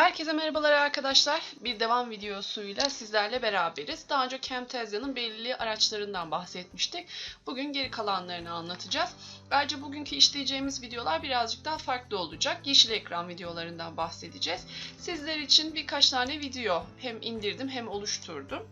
Herkese merhabalar arkadaşlar. Bir devam videosuyla sizlerle beraberiz. Daha önce Camtasia'nın belirli araçlarından bahsetmiştik. Bugün geri kalanlarını anlatacağız. Ayrıca bugünkü işleyeceğimiz videolar birazcık daha farklı olacak. Yeşil ekran videolarından bahsedeceğiz. Sizler için birkaç tane video hem indirdim hem oluşturdum.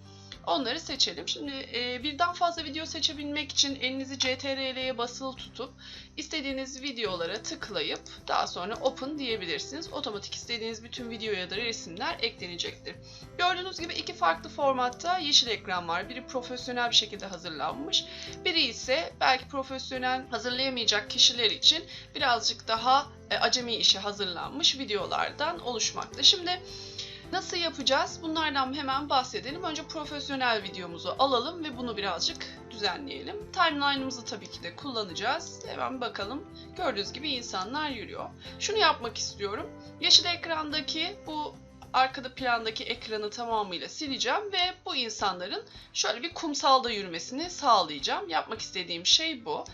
Onları seçelim. Şimdi e, birden fazla video seçebilmek için elinizi CTRL'ye basılı tutup istediğiniz videolara tıklayıp daha sonra open diyebilirsiniz. Otomatik istediğiniz bütün video ya da resimler eklenecektir. Gördüğünüz gibi iki farklı formatta yeşil ekran var. Biri profesyonel bir şekilde hazırlanmış. Biri ise belki profesyonel hazırlayamayacak kişiler için birazcık daha e, acemi işe hazırlanmış videolardan oluşmakta. Şimdi Nasıl yapacağız? Bunlardan hemen bahsedelim. Önce profesyonel videomuzu alalım ve bunu birazcık düzenleyelim. Timeline'ımızı tabii ki de kullanacağız. Hemen bakalım. Gördüğünüz gibi insanlar yürüyor. Şunu yapmak istiyorum. Yeşil ekrandaki bu arkada plandaki ekranı tamamıyla sileceğim ve bu insanların şöyle bir kumsalda yürümesini sağlayacağım. Yapmak istediğim şey bu.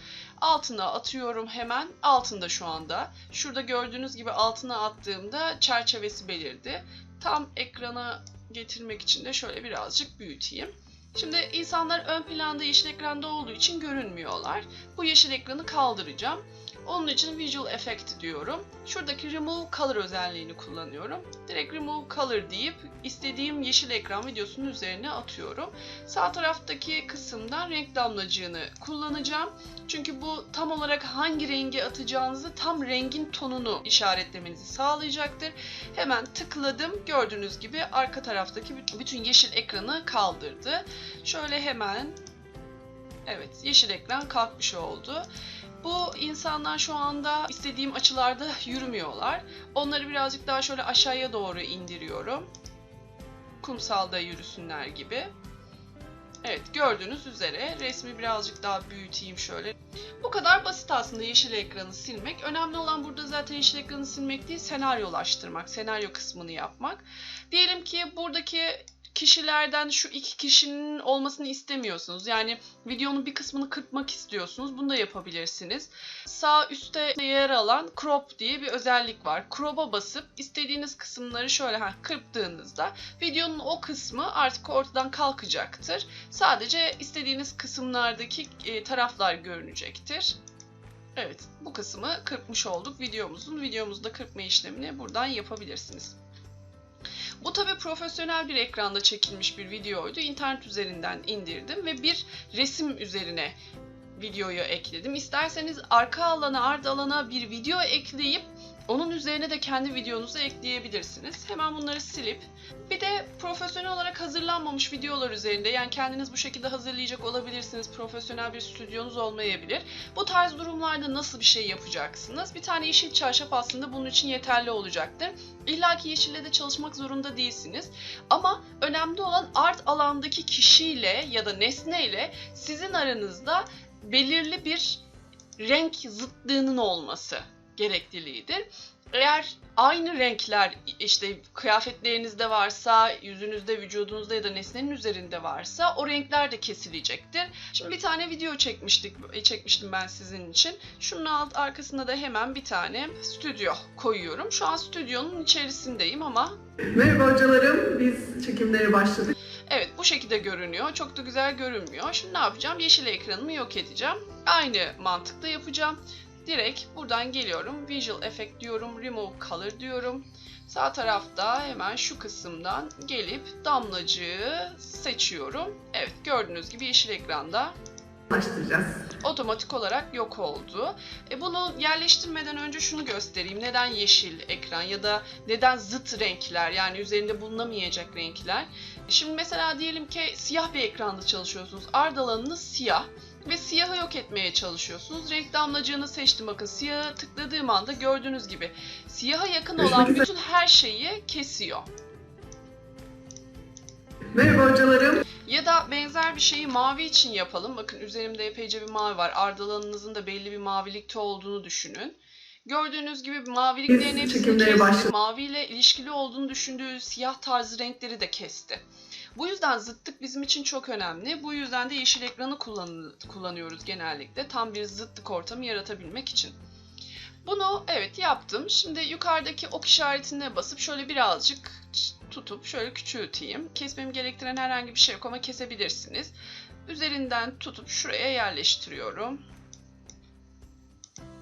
Altına atıyorum hemen. Altında şu anda. Şurada gördüğünüz gibi altına attığımda çerçevesi belirdi tam ekrana getirmek için de şöyle birazcık büyüteyim. Şimdi insanlar ön planda yeşil ekranda olduğu için görünmüyorlar. Bu yeşil ekranı kaldıracağım. Onun için Visual Effect diyorum. Şuradaki Remove Color özelliğini kullanıyorum. Direkt Remove Color deyip istediğim yeşil ekran videosunun üzerine atıyorum. Sağ taraftaki kısımdan renk damlacığını kullanacağım. Çünkü bu tam olarak hangi rengi atacağınızı tam rengin tonunu işaretlemenizi sağlayacaktır. Hemen tıkladım. Gördüğünüz gibi arka taraftaki bütün yeşil ekranı kaldırdı. Şöyle hemen Evet, yeşil ekran kalkmış oldu. Bu insanlar şu anda istediğim açılarda yürümüyorlar. Onları birazcık daha şöyle aşağıya doğru indiriyorum. Kumsalda yürüsünler gibi. Evet gördüğünüz üzere resmi birazcık daha büyüteyim şöyle. Bu kadar basit aslında yeşil ekranı silmek. Önemli olan burada zaten yeşil ekranı silmek değil senaryolaştırmak, senaryo kısmını yapmak. Diyelim ki buradaki kişilerden şu iki kişinin olmasını istemiyorsunuz. Yani videonun bir kısmını kırpmak istiyorsunuz. Bunu da yapabilirsiniz. Sağ üstte yer alan crop diye bir özellik var. Crop'a basıp istediğiniz kısımları şöyle ha, kırptığınızda videonun o kısmı artık ortadan kalkacaktır. Sadece istediğiniz kısımlardaki e, taraflar görünecektir. Evet, bu kısmı kırpmış olduk videomuzun. Videomuzda kırpma işlemini buradan yapabilirsiniz. Bu tabi profesyonel bir ekranda çekilmiş bir videoydu. İnternet üzerinden indirdim ve bir resim üzerine videoyu ekledim. İsterseniz arka alana, art alana bir video ekleyip onun üzerine de kendi videonuzu ekleyebilirsiniz. Hemen bunları silip bir de profesyonel olarak hazırlanmamış videolar üzerinde yani kendiniz bu şekilde hazırlayacak olabilirsiniz. Profesyonel bir stüdyonuz olmayabilir. Bu tarz durumlarda nasıl bir şey yapacaksınız? Bir tane yeşil çarşaf aslında bunun için yeterli olacaktır. İlla ki yeşille de çalışmak zorunda değilsiniz. Ama önemli olan art alandaki kişiyle ya da nesneyle sizin aranızda belirli bir renk zıtlığının olması gerekliliğidir. Eğer aynı renkler işte kıyafetlerinizde varsa, yüzünüzde, vücudunuzda ya da nesnenin üzerinde varsa o renkler de kesilecektir. Şimdi bir tane video çekmiştik, çekmiştim ben sizin için. Şunun alt arkasında da hemen bir tane stüdyo koyuyorum. Şu an stüdyonun içerisindeyim ama Merhaba hocalarım, biz çekimlere başladık. Evet bu şekilde görünüyor. Çok da güzel görünmüyor. Şimdi ne yapacağım? Yeşil ekranımı yok edeceğim. Aynı mantıkla yapacağım. Direkt buradan geliyorum. Visual Effect diyorum. Remove Color diyorum. Sağ tarafta hemen şu kısımdan gelip damlacığı seçiyorum. Evet gördüğünüz gibi yeşil ekranda Başlayacağız. otomatik olarak yok oldu. E bunu yerleştirmeden önce şunu göstereyim. Neden yeşil ekran ya da neden zıt renkler yani üzerinde bulunamayacak renkler? Şimdi mesela diyelim ki siyah bir ekranda çalışıyorsunuz. Ard alanınız siyah ve siyahı yok etmeye çalışıyorsunuz. Renk damlacığını seçtim. Bakın siyahı tıkladığım anda gördüğünüz gibi siyaha yakın olan bütün her şeyi kesiyor. Merhaba hocalarım. Ya da benzer bir şeyi mavi için yapalım. Bakın üzerimde epeyce bir mavi var. Ardalanınızın da belli bir mavilikte olduğunu düşünün. Gördüğünüz gibi maviliklerin hepsini kesti. Maviyle ilişkili olduğunu düşündüğü siyah tarzı renkleri de kesti. Bu yüzden zıtlık bizim için çok önemli. Bu yüzden de yeşil ekranı kullan- kullanıyoruz genellikle. Tam bir zıtlık ortamı yaratabilmek için. Bunu evet yaptım. Şimdi yukarıdaki ok işaretine basıp şöyle birazcık tutup şöyle küçülteyim. Kesmemi gerektiren herhangi bir şey yok ama kesebilirsiniz. Üzerinden tutup şuraya yerleştiriyorum.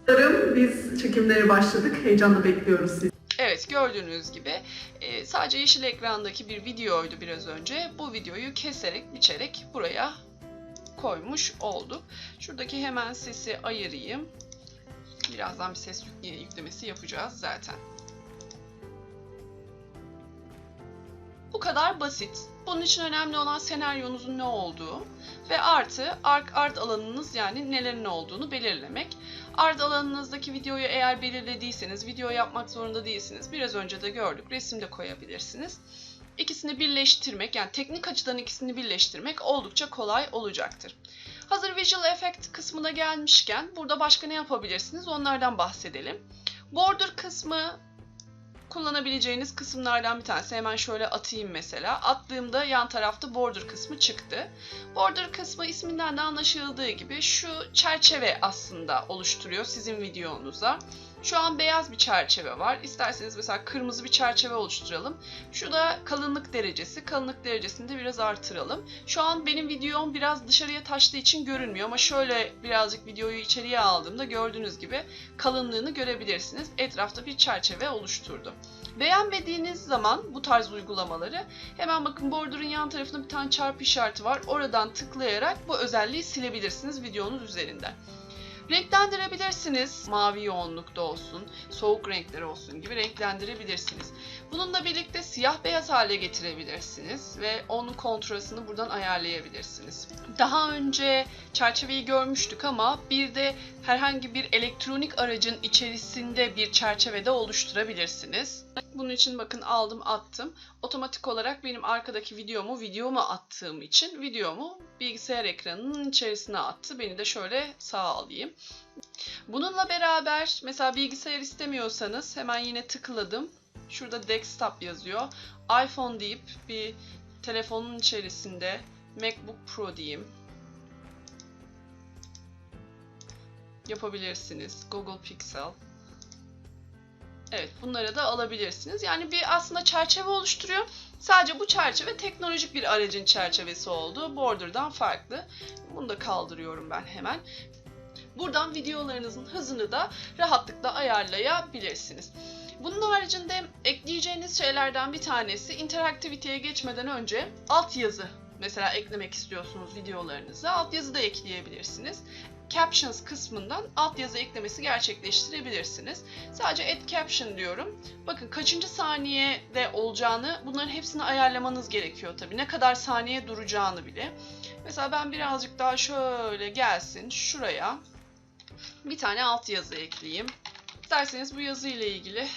Canlarım biz çekimlere başladık. Heyecanla bekliyoruz sizi. Evet gördüğünüz gibi e, sadece yeşil ekrandaki bir videoydu biraz önce. Bu videoyu keserek biçerek buraya koymuş olduk. Şuradaki hemen sesi ayırayım. Birazdan bir ses yük- yüklemesi yapacağız zaten. Bu kadar basit. Bunun için önemli olan senaryonuzun ne olduğu ve artı art, art alanınız yani nelerin olduğunu belirlemek. Art alanınızdaki videoyu eğer belirlediyseniz video yapmak zorunda değilsiniz. Biraz önce de gördük. Resim de koyabilirsiniz. İkisini birleştirmek yani teknik açıdan ikisini birleştirmek oldukça kolay olacaktır. Hazır Visual Effect kısmına gelmişken burada başka ne yapabilirsiniz onlardan bahsedelim. Border kısmı kullanabileceğiniz kısımlardan bir tanesi. Hemen şöyle atayım mesela. Attığımda yan tarafta border kısmı çıktı. Border kısmı isminden de anlaşıldığı gibi şu çerçeve aslında oluşturuyor sizin videonuza. Şu an beyaz bir çerçeve var. İsterseniz mesela kırmızı bir çerçeve oluşturalım. Şu da kalınlık derecesi. Kalınlık derecesini de biraz artıralım. Şu an benim videom biraz dışarıya taştığı için görünmüyor ama şöyle birazcık videoyu içeriye aldığımda gördüğünüz gibi kalınlığını görebilirsiniz. Etrafta bir çerçeve oluşturdu. Beğenmediğiniz zaman bu tarz uygulamaları hemen bakın border'ın yan tarafında bir tane çarpı işareti var. Oradan tıklayarak bu özelliği silebilirsiniz videonuz üzerinden. Renklendirebilirsiniz. Mavi yoğunlukta olsun, soğuk renkler olsun gibi renklendirebilirsiniz. Bununla birlikte siyah beyaz hale getirebilirsiniz ve onun kontrastını buradan ayarlayabilirsiniz. Daha önce çerçeveyi görmüştük ama bir de herhangi bir elektronik aracın içerisinde bir çerçevede oluşturabilirsiniz. Bunun için bakın aldım attım. Otomatik olarak benim arkadaki videomu videomu attığım için videomu bilgisayar ekranının içerisine attı. Beni de şöyle sağa alayım. Bununla beraber mesela bilgisayar istemiyorsanız hemen yine tıkladım. Şurada desktop yazıyor. iPhone deyip bir telefonun içerisinde MacBook Pro diyeyim. Yapabilirsiniz. Google Pixel. Evet bunları da alabilirsiniz. Yani bir aslında çerçeve oluşturuyor. Sadece bu çerçeve teknolojik bir aracın çerçevesi oldu. Border'dan farklı. Bunu da kaldırıyorum ben hemen. Buradan videolarınızın hızını da rahatlıkla ayarlayabilirsiniz. Bunun haricinde ekleyeceğiniz şeylerden bir tanesi interaktiviteye geçmeden önce altyazı mesela eklemek istiyorsunuz videolarınıza altyazı da ekleyebilirsiniz. Captions kısmından altyazı eklemesi gerçekleştirebilirsiniz. Sadece add caption diyorum. Bakın kaçıncı saniyede olacağını bunların hepsini ayarlamanız gerekiyor tabii. Ne kadar saniye duracağını bile. Mesela ben birazcık daha şöyle gelsin şuraya bir tane altyazı ekleyeyim. İsterseniz bu yazı ile ilgili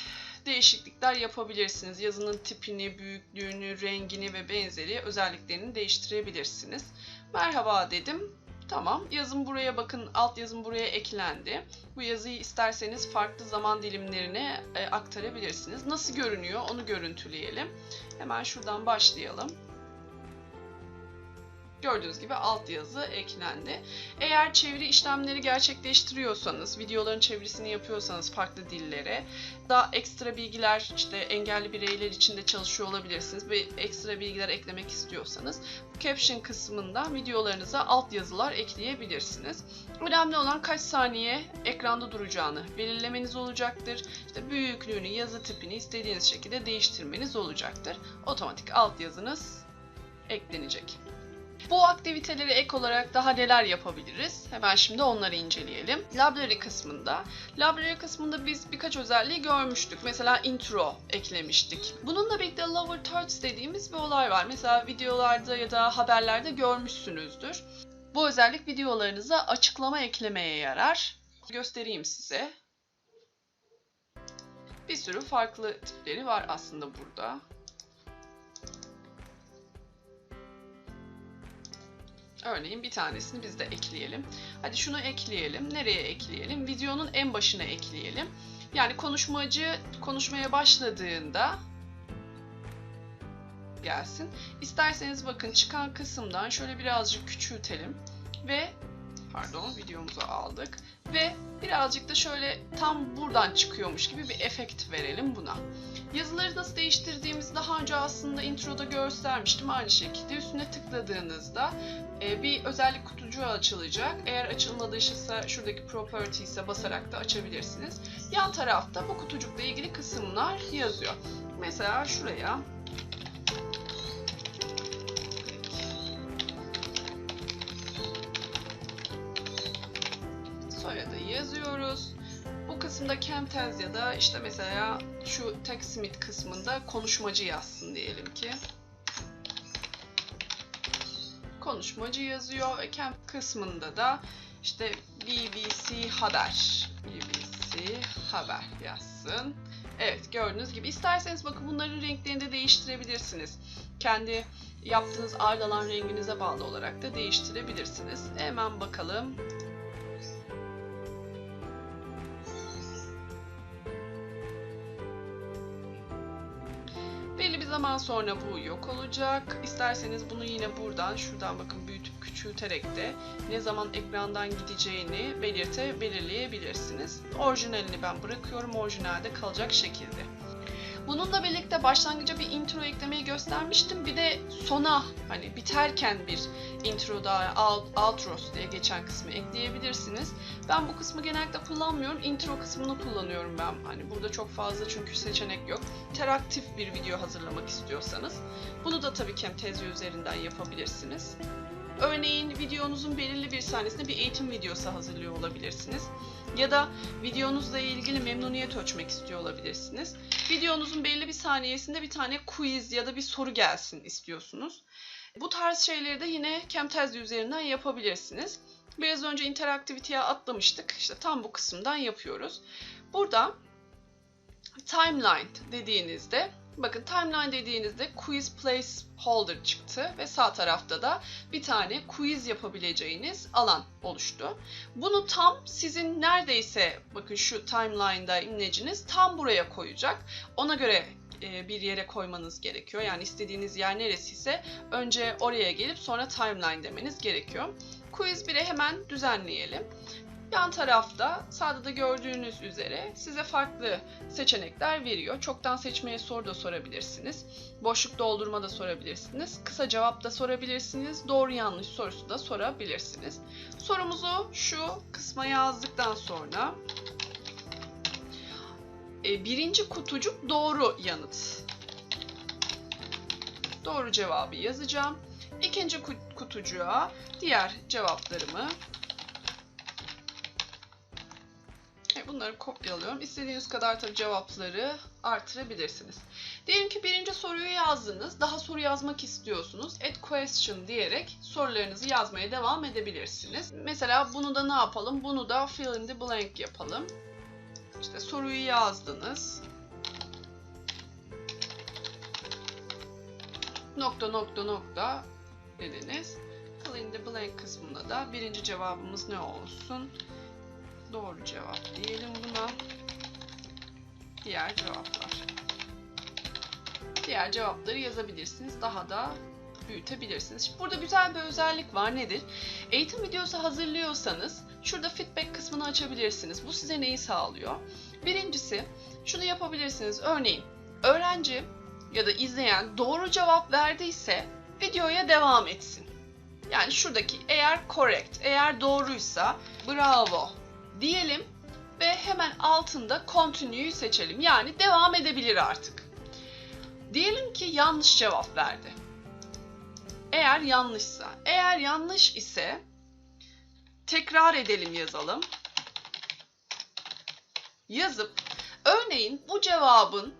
değişiklikler yapabilirsiniz. Yazının tipini, büyüklüğünü, rengini ve benzeri özelliklerini değiştirebilirsiniz. Merhaba dedim. Tamam. Yazım buraya bakın. Alt yazım buraya eklendi. Bu yazıyı isterseniz farklı zaman dilimlerine e, aktarabilirsiniz. Nasıl görünüyor onu görüntüleyelim. Hemen şuradan başlayalım. Gördüğünüz gibi altyazı eklendi. Eğer çeviri işlemleri gerçekleştiriyorsanız, videoların çevirisini yapıyorsanız farklı dillere, daha ekstra bilgiler, işte engelli bireyler için de çalışıyor olabilirsiniz ve ekstra bilgiler eklemek istiyorsanız bu caption kısmından videolarınıza altyazılar ekleyebilirsiniz. Önemli olan kaç saniye ekranda duracağını belirlemeniz olacaktır. İşte büyüklüğünü, yazı tipini istediğiniz şekilde değiştirmeniz olacaktır. Otomatik altyazınız eklenecek. Bu aktiviteleri ek olarak daha neler yapabiliriz? Hemen şimdi onları inceleyelim. Library kısmında. Library kısmında biz birkaç özelliği görmüştük. Mesela intro eklemiştik. Bununla birlikte lower thirds dediğimiz bir olay var. Mesela videolarda ya da haberlerde görmüşsünüzdür. Bu özellik videolarınıza açıklama eklemeye yarar. Göstereyim size. Bir sürü farklı tipleri var aslında burada. Örneğin bir tanesini biz de ekleyelim. Hadi şunu ekleyelim. Nereye ekleyelim? Videonun en başına ekleyelim. Yani konuşmacı konuşmaya başladığında gelsin. İsterseniz bakın çıkan kısımdan şöyle birazcık küçültelim ve pardon videomuzu aldık ve birazcık da şöyle tam buradan çıkıyormuş gibi bir efekt verelim buna. Yazıları nasıl değiştirdiğimizi daha önce aslında introda göstermiştim. Aynı şekilde üstüne tıkladığınızda e, bir özellik kutucuğu açılacak. Eğer açılmadıysa şuradaki properties'e basarak da açabilirsiniz. Yan tarafta bu kutucukla ilgili kısımlar yazıyor. Mesela şuraya soyadı yazıyoruz. Bu kısımda Camtasia'da işte mesela şu TechSmith kısmında konuşmacı yazsın diyelim ki. Konuşmacı yazıyor ve Camp kısmında da işte BBC Haber. BBC Haber yazsın. Evet gördüğünüz gibi isterseniz bakın bunların renklerini de değiştirebilirsiniz. Kendi yaptığınız ardalan renginize bağlı olarak da değiştirebilirsiniz. Hemen bakalım. Zaman sonra bu yok olacak. İsterseniz bunu yine buradan, şuradan bakın büyütüp küçülterek de ne zaman ekrandan gideceğini belirte, belirleyebilirsiniz. Orijinalini ben bırakıyorum, orijinalde kalacak şekilde. Bununla birlikte başlangıca bir intro eklemeyi göstermiştim. Bir de sona hani biterken bir intro daha out- outros diye geçen kısmı ekleyebilirsiniz. Ben bu kısmı genellikle kullanmıyorum. Intro kısmını kullanıyorum ben. Hani burada çok fazla çünkü seçenek yok. İnteraktif bir video hazırlamak istiyorsanız bunu da tabii Camtasia üzerinden yapabilirsiniz. Örneğin videonuzun belirli bir sahnesinde bir eğitim videosu hazırlıyor olabilirsiniz. Ya da videonuzla ilgili memnuniyet ölçmek istiyor olabilirsiniz. Videonuzun belli bir saniyesinde bir tane quiz ya da bir soru gelsin istiyorsunuz. Bu tarz şeyleri de yine Camtasia üzerinden yapabilirsiniz. Biraz önce interaktiviteye atlamıştık. İşte tam bu kısımdan yapıyoruz. Burada timeline dediğinizde bakın timeline dediğinizde quiz placeholder çıktı ve sağ tarafta da bir tane quiz yapabileceğiniz alan oluştu. Bunu tam sizin neredeyse bakın şu timeline'da imleciniz tam buraya koyacak. Ona göre e, bir yere koymanız gerekiyor. Yani istediğiniz yer neresiyse önce oraya gelip sonra timeline demeniz gerekiyor. Quiz 1'e hemen düzenleyelim. Yan tarafta sağda da gördüğünüz üzere size farklı seçenekler veriyor. Çoktan seçmeye soru da sorabilirsiniz. Boşluk doldurma da sorabilirsiniz. Kısa cevap da sorabilirsiniz. Doğru yanlış sorusu da sorabilirsiniz. Sorumuzu şu kısma yazdıktan sonra e, birinci kutucuk doğru yanıt. Doğru cevabı yazacağım. İkinci ku- kutucuğa diğer cevaplarımı bunları kopyalıyorum. İstediğiniz kadar tabii cevapları artırabilirsiniz. Diyelim ki birinci soruyu yazdınız. Daha soru yazmak istiyorsunuz. Add question diyerek sorularınızı yazmaya devam edebilirsiniz. Mesela bunu da ne yapalım? Bunu da fill in the blank yapalım. İşte soruyu yazdınız. Nokta nokta nokta dediniz. Fill in the blank kısmında da birinci cevabımız ne olsun? Doğru cevap diyelim buna. Diğer cevaplar. Diğer cevapları yazabilirsiniz. Daha da büyütebilirsiniz. Şimdi burada güzel bir özellik var. Nedir? Eğitim videosu hazırlıyorsanız şurada feedback kısmını açabilirsiniz. Bu size neyi sağlıyor? Birincisi şunu yapabilirsiniz. Örneğin öğrenci ya da izleyen doğru cevap verdiyse videoya devam etsin. Yani şuradaki eğer correct, eğer doğruysa bravo diyelim ve hemen altında continue'yu seçelim. Yani devam edebilir artık. Diyelim ki yanlış cevap verdi. Eğer yanlışsa, eğer yanlış ise tekrar edelim yazalım. Yazıp örneğin bu cevabın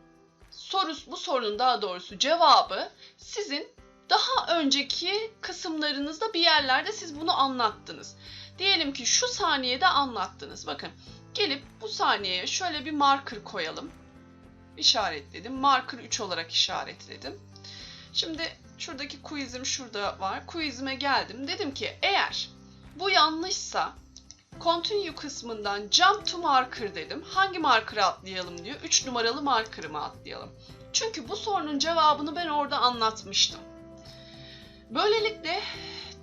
sorusu bu sorunun daha doğrusu cevabı sizin daha önceki kısımlarınızda bir yerlerde siz bunu anlattınız. Diyelim ki şu saniyede anlattınız. Bakın gelip bu saniyeye şöyle bir marker koyalım. İşaretledim. Marker 3 olarak işaretledim. Şimdi şuradaki quizim şurada var. Quizime geldim. Dedim ki eğer bu yanlışsa continue kısmından jump to marker dedim. Hangi marker'a atlayalım diyor. 3 numaralı marker'ıma atlayalım. Çünkü bu sorunun cevabını ben orada anlatmıştım. Böylelikle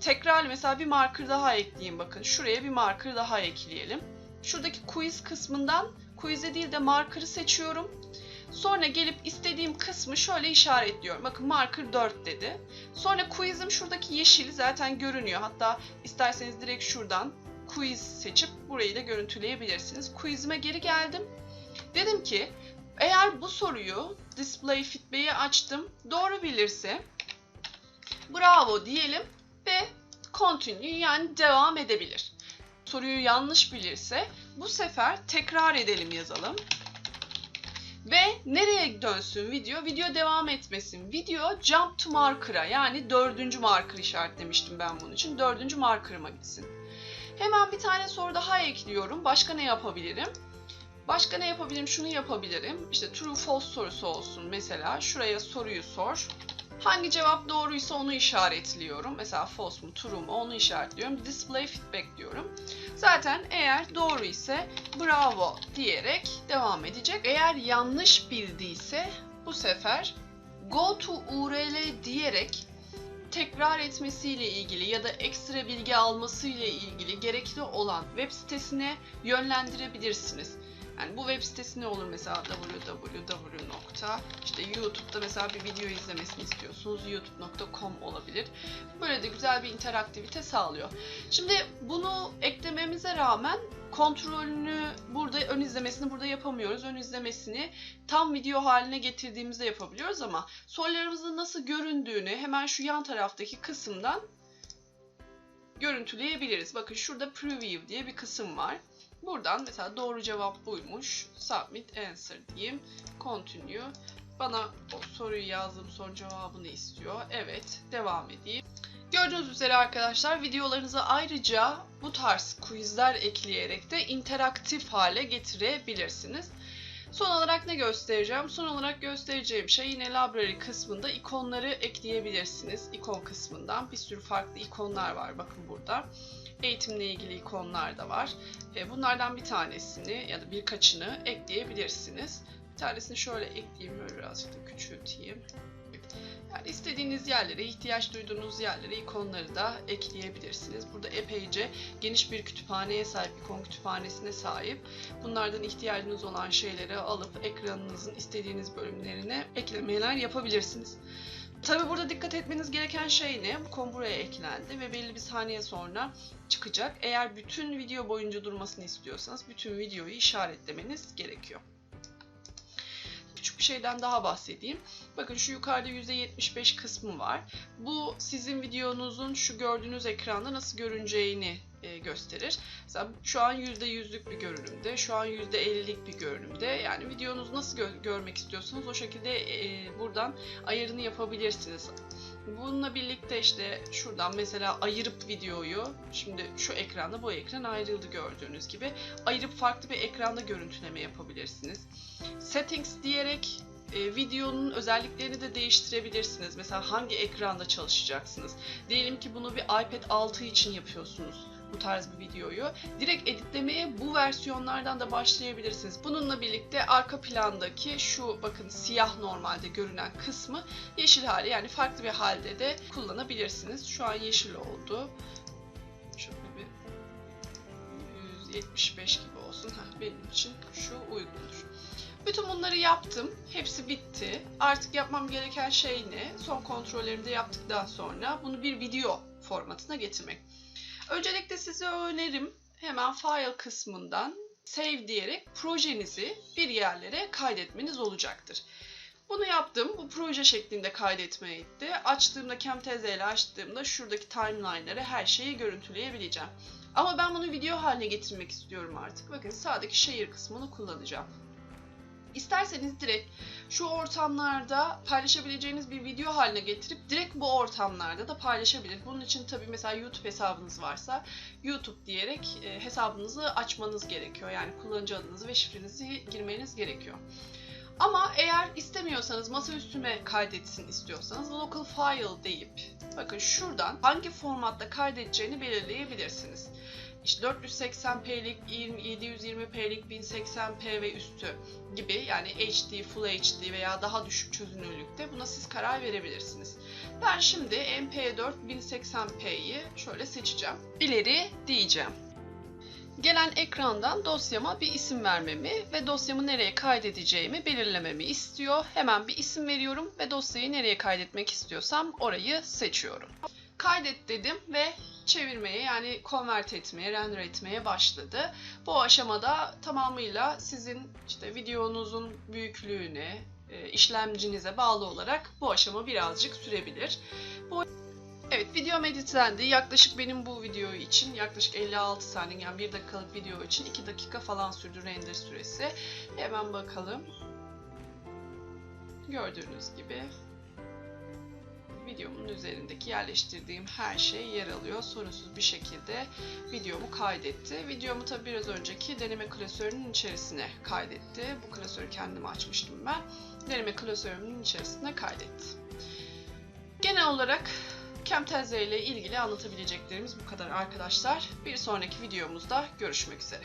tekrar mesela bir marker daha ekleyeyim bakın. Şuraya bir marker daha ekleyelim. Şuradaki quiz kısmından quiz'e değil de marker'ı seçiyorum. Sonra gelip istediğim kısmı şöyle işaretliyorum. Bakın marker 4 dedi. Sonra quiz'im şuradaki yeşil zaten görünüyor. Hatta isterseniz direkt şuradan quiz seçip burayı da görüntüleyebilirsiniz. Quiz'ime geri geldim. Dedim ki eğer bu soruyu display feedback'i açtım doğru bilirse bravo diyelim ve continue yani devam edebilir. Soruyu yanlış bilirse bu sefer tekrar edelim yazalım. Ve nereye dönsün video? Video devam etmesin. Video jump to marker'a yani dördüncü marker işaretlemiştim ben bunun için. Dördüncü marker'ıma gitsin. Hemen bir tane soru daha ekliyorum. Başka ne yapabilirim? Başka ne yapabilirim? Şunu yapabilirim. İşte true false sorusu olsun mesela. Şuraya soruyu sor. Hangi cevap doğruysa onu işaretliyorum. Mesela false mu true mu onu işaretliyorum. Display feedback diyorum. Zaten eğer doğru ise bravo diyerek devam edecek. Eğer yanlış bildiyse bu sefer go to URL diyerek tekrar etmesiyle ilgili ya da ekstra bilgi almasıyla ilgili gerekli olan web sitesine yönlendirebilirsiniz. Yani bu web sitesi ne olur mesela www. işte YouTube'da mesela bir video izlemesini istiyorsunuz youtube.com olabilir. Böyle de güzel bir interaktivite sağlıyor. Şimdi bunu eklememize rağmen kontrolünü burada ön izlemesini burada yapamıyoruz. Ön izlemesini tam video haline getirdiğimizde yapabiliyoruz ama sorularımızın nasıl göründüğünü hemen şu yan taraftaki kısımdan görüntüleyebiliriz. Bakın şurada preview diye bir kısım var. Buradan mesela doğru cevap buymuş. Submit answer diyeyim. Continue. Bana o soruyu yazdığım soru cevabını istiyor. Evet, devam edeyim. Gördüğünüz üzere arkadaşlar videolarınıza ayrıca bu tarz quizler ekleyerek de interaktif hale getirebilirsiniz. Son olarak ne göstereceğim? Son olarak göstereceğim şey yine library kısmında ikonları ekleyebilirsiniz. İkon kısmından bir sürü farklı ikonlar var bakın burada. Eğitimle ilgili ikonlar da var. E, Bunlardan bir tanesini ya da birkaçını ekleyebilirsiniz. Bir tanesini şöyle ekleyeyim, böyle birazcık da küçülteyim. Yani istediğiniz yerlere, ihtiyaç duyduğunuz yerlere ikonları da ekleyebilirsiniz. Burada epeyce geniş bir kütüphaneye sahip, ikon kütüphanesine sahip. Bunlardan ihtiyacınız olan şeyleri alıp ekranınızın istediğiniz bölümlerine eklemeler yapabilirsiniz. Tabi burada dikkat etmeniz gereken şey ne? Bu ikon buraya eklendi ve belli bir saniye sonra çıkacak. Eğer bütün video boyunca durmasını istiyorsanız bütün videoyu işaretlemeniz gerekiyor küçük bir şeyden daha bahsedeyim. Bakın şu yukarıda %75 kısmı var. Bu sizin videonuzun şu gördüğünüz ekranda nasıl görüneceğini e, gösterir. Mesela şu an %100'lük bir görünümde, şu an %50'lik bir görünümde. Yani videonuzu nasıl gö- görmek istiyorsanız o şekilde e, buradan ayarını yapabilirsiniz. Bununla birlikte işte şuradan mesela ayırıp videoyu, şimdi şu ekranda bu ekran ayrıldı gördüğünüz gibi. Ayırıp farklı bir ekranda görüntüleme yapabilirsiniz. Settings diyerek e, videonun özelliklerini de değiştirebilirsiniz. Mesela hangi ekranda çalışacaksınız? Diyelim ki bunu bir iPad 6 için yapıyorsunuz bu tarz bir videoyu. Direkt editlemeye bu versiyonlardan da başlayabilirsiniz. Bununla birlikte arka plandaki şu bakın siyah normalde görünen kısmı yeşil hali yani farklı bir halde de kullanabilirsiniz. Şu an yeşil oldu. Şöyle bir 175 gibi olsun. Heh, benim için şu uygundur. Bütün bunları yaptım. Hepsi bitti. Artık yapmam gereken şey ne? Son kontrollerimi de yaptıktan sonra bunu bir video formatına getirmek. Öncelikle size önerim hemen file kısmından save diyerek projenizi bir yerlere kaydetmeniz olacaktır. Bunu yaptım. Bu proje şeklinde kaydetmeye gitti. Açtığımda Camtasia ile açtığımda şuradaki timeline'ları her şeyi görüntüleyebileceğim. Ama ben bunu video haline getirmek istiyorum artık. Bakın sağdaki şehir kısmını kullanacağım. İsterseniz direkt şu ortamlarda paylaşabileceğiniz bir video haline getirip direkt bu ortamlarda da paylaşabilir. Bunun için tabii mesela YouTube hesabınız varsa YouTube diyerek e, hesabınızı açmanız gerekiyor. Yani kullanıcı adınızı ve şifrenizi girmeniz gerekiyor. Ama eğer istemiyorsanız masa üstüme kaydetsin istiyorsanız local file deyip bakın şuradan hangi formatta kaydedeceğini belirleyebilirsiniz. İşte 480p'lik, 720p'lik, 1080p ve üstü gibi yani HD, Full HD veya daha düşük çözünürlükte buna siz karar verebilirsiniz. Ben şimdi MP4 1080p'yi şöyle seçeceğim. İleri diyeceğim. Gelen ekrandan dosyama bir isim vermemi ve dosyamı nereye kaydedeceğimi belirlememi istiyor. Hemen bir isim veriyorum ve dosyayı nereye kaydetmek istiyorsam orayı seçiyorum. Kaydet dedim ve çevirmeye yani convert etmeye, render etmeye başladı. Bu aşamada tamamıyla sizin işte videonuzun büyüklüğüne, e, işlemcinize bağlı olarak bu aşama birazcık sürebilir. Bu Evet videom editlendi. Yaklaşık benim bu video için yaklaşık 56 saniye yani 1 dakikalık video için 2 dakika falan sürdü render süresi. Hemen bakalım. Gördüğünüz gibi videomun üzerindeki yerleştirdiğim her şey yer alıyor. Sorunsuz bir şekilde videomu kaydetti. Videomu tabi biraz önceki deneme klasörünün içerisine kaydetti. Bu klasörü kendim açmıştım ben. Deneme klasörümün içerisine kaydetti. Genel olarak Camtasia ile ilgili anlatabileceklerimiz bu kadar arkadaşlar. Bir sonraki videomuzda görüşmek üzere.